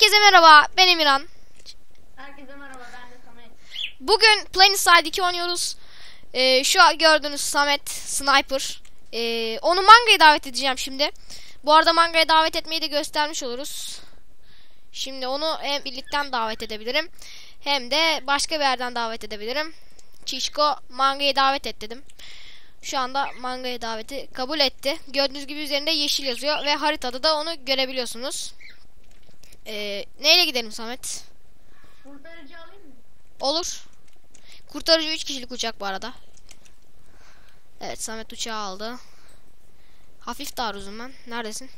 Herkese merhaba. Ben Emirhan. Herkese merhaba ben de Samet. Bugün Planeside 2 oynuyoruz. Ee, şu gördüğünüz Samet Sniper. Ee, onu mangaya davet edeceğim şimdi. Bu arada mangaya davet etmeyi de göstermiş oluruz. Şimdi onu hem birlikten davet edebilirim. Hem de başka bir yerden davet edebilirim. Çişko mangaya davet et dedim. Şu anda mangaya daveti kabul etti. Gördüğünüz gibi üzerinde yeşil yazıyor ve haritada da onu görebiliyorsunuz. Ee, neyle gidelim Samet? Kurtarıcı alayım mı? Olur. Kurtarıcı 3 kişilik uçak bu arada. Evet Samet uçağı aldı. Hafif taarruzum ben. Neredesin?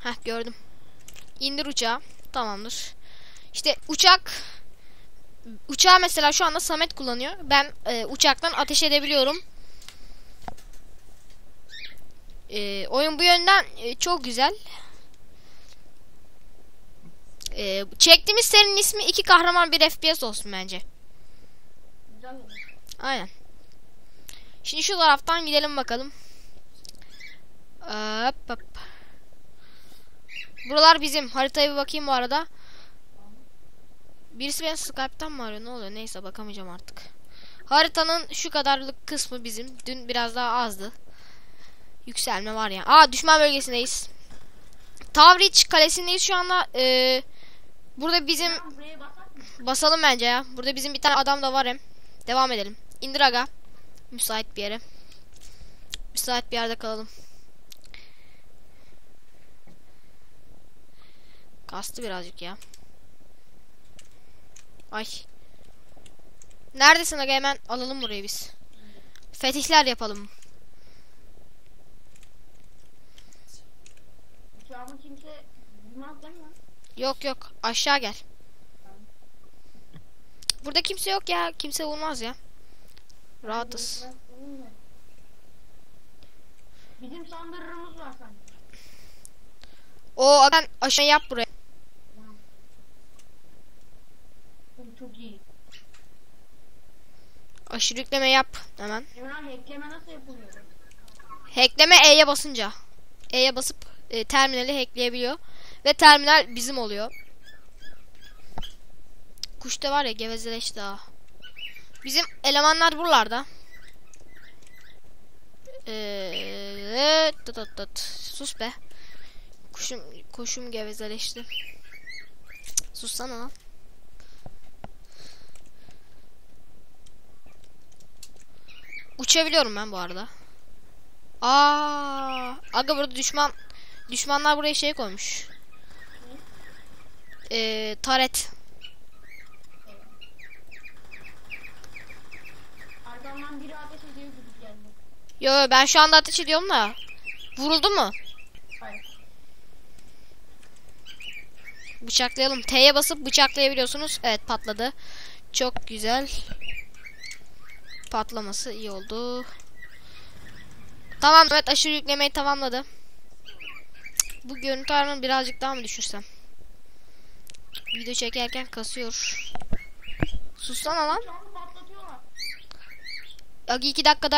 Heh gördüm. İndir uçağı. Tamamdır. İşte uçak uçağı mesela şu anda Samet kullanıyor. Ben e, uçaktan ateş edebiliyorum. E, oyun bu yönden e, çok güzel. E, çektiğimiz serinin ismi iki kahraman bir FPS olsun bence. Güzel. Aynen. Şimdi şu taraftan gidelim bakalım. Hop hop. Buralar bizim. Haritaya bir bakayım bu arada. Birisi beni Skype'tan mı arıyor? Ne oluyor? Neyse bakamayacağım artık. Haritanın şu kadarlık kısmı bizim. Dün biraz daha azdı. Yükselme var ya. Aa düşman bölgesindeyiz. Tavriç kalesindeyiz şu anda. Ee, burada bizim? Basalım bence ya. Burada bizim bir tane adam da var hem. Devam edelim. İndir aga. Müsait bir yere. Müsait bir yerde kalalım. Kastı birazcık ya. Ay. Neredesin aga hemen alalım burayı biz. Fetihler yapalım. Uçağımı kimse değil mi? Yok yok aşağı gel. Burada kimse yok ya. Kimse olmaz ya. Rahatız. Bizim sandırırımız var sanki. O aga aşağı yap buraya. Bu çok iyi. Aşırı yükleme yap hemen. Emrah hackleme nasıl yapılıyor? Hackleme E'ye basınca. E'ye basıp e, terminali hackleyebiliyor. Ve terminal bizim oluyor. Kuş da var ya gevezeleşti ha. Bizim elemanlar buralarda. Ee, tıt tıt tıt. Sus be. Kuşum, kuşum gevezeleşti. Sussana lan. Uçabiliyorum ben bu arada. Aa, aga burada düşman düşmanlar buraya şey koymuş. Ee, taret. Arkamdan biri ateş ediyor gibi geldi. Yo ben şu anda ateş ediyorum da. Vuruldu mu? Hayır. Bıçaklayalım. T'ye basıp bıçaklayabiliyorsunuz. Evet patladı. Çok güzel. Patlaması iyi oldu. Tamam evet aşırı yüklemeyi tamamladı. Bu görüntü ayarını birazcık daha mı düşürsem? Video çekerken kasıyor. Sussana lan. Agi iki dakikada